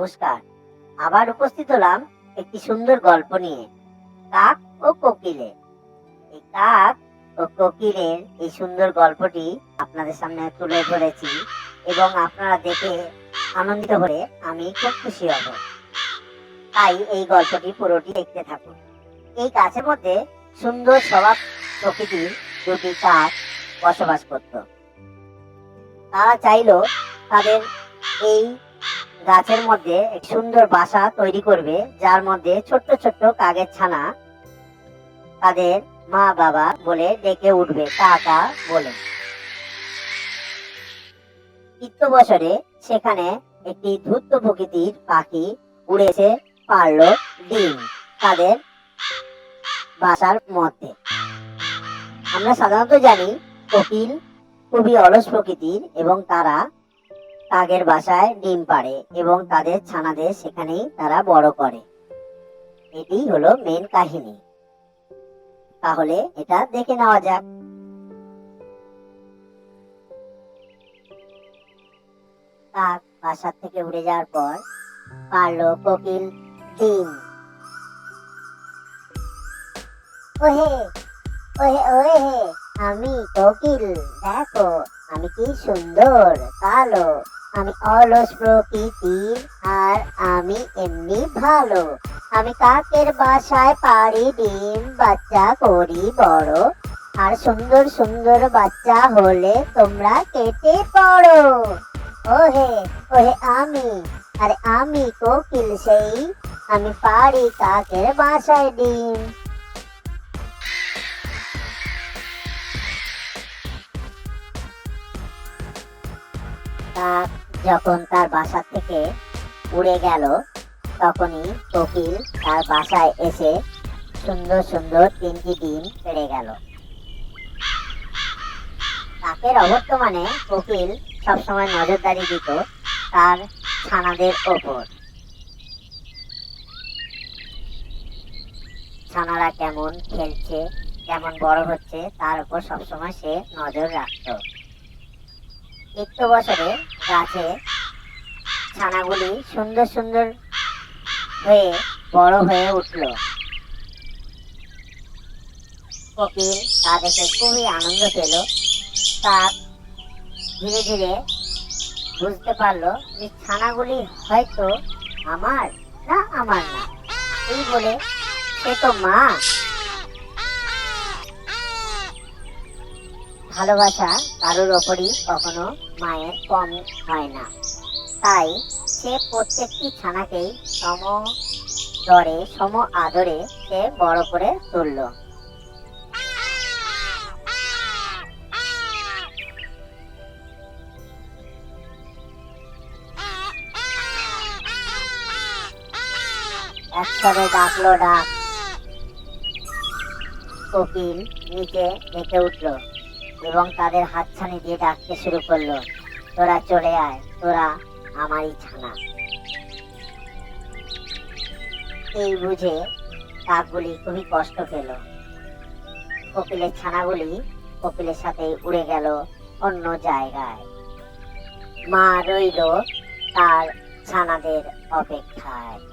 নমস্কার। আবার উপস্থিত হলাম একটি সুন্দর গল্প নিয়ে, কাক ও কোকিলে। এই কাক ও কোকিলের এই সুন্দর গল্পটি আপনাদের সামনে তুলে ধরেছি এবং আপনারা দেখে আনন্দিত হয়ে আমি খুব খুশি হব। তাই এই গল্পটি পুরোটি দেখতে থাকুন। এই গাছের মধ্যে সুন্দর স্বভাব প্রকৃতির দুটি কাক বসবাস করত। তারা চাইলো তাদের এই গাছের মধ্যে এক সুন্দর বাসা তৈরি করবে, যার মধ্যে ছোট্ট ছোট্ট কাকের ছানা তাদের মা বাবা বলে ডেকে উঠবে, কাকা বলে। ইত্য বছরে সেখানে একটি ধূর্ত প্রকৃতির পাখি উড়েছে পারল ডিম তাদের বাসার মধ্যে। আমরা সাধারণত জানি কোকিল খুবই অলস প্রকৃতির এবং তারা কাকের বাসায় ডিম পাড়ে এবং তাদের ছানাদের সেখানেই তারা বড় করে। এটি হলো মেন কাহিনী। তাহলে এটা দেখে নেওয়া যাক। কাক বাসার থেকে উড়ে যাওয়ার পর পারল কোকিল ডিম। ওহে ওহে ওহে, আমি কোকিল। দেখো, আমি কি সুন্দর, কালো। আমি অলস প্রকৃতির আর আমি এমনি ভালো। আমি কাকের বাসায় পারি ডিম বাচ্চা করি বড়। আর সুন্দর সুন্দর বাচ্চা হলে তোমরা কেটে পড়ো। ওহে ওহে আমি, আরে আমি কোকিল সেই। আমি পারি কাকের বাসায় ডিম কাক যখন তার বাসা থেকে উড়ে গেল, তখনই কোকিল তার বাসায় এসে সুন্দর সুন্দর তিনটি ডিম পেড়ে গেল। কাকের অবর্তমানে কোকিল সবসময় নজরদারি দিত তার ছানাদের ওপর। ছানারা কেমন খেলছে, কেমন বড় হচ্ছে, তার উপর সবসময় সে নজর রাখতো। একটু বছরে গাছে ছানাগুলি সুন্দর সুন্দর হয়ে বড় হয়ে উঠল। কোকিল তা দেখে খুবই আনন্দ পেল। কাক ধীরে ধীরে বুঝতে পারল যে ছানাগুলি হয়তো আমার না আমার না। এই বলে সে তো মা। ভালোবাসা কারোর ওপরই কখনো মায়ের কম হয় না। তাই সে প্রত্যেকটি ছানাকেই সম দরে, সম আদরে সে বড় করে তুলল। একসাথে ডাকলো ডাক। কোকিল নিচে ডেকে উঠল। এবং তাদের হাতছানি দিয়ে ডাকতে শুরু করল, তোরা চলে আয়, তোরা আমারই ছানা। এই বুঝে কাকগুলি খুবই কষ্ট পেল। কোকিলের ছানাগুলি কোকিলের সাথে উড়ে গেল অন্য জায়গায়। মা রইল তার ছানাদের অপেক্ষায়।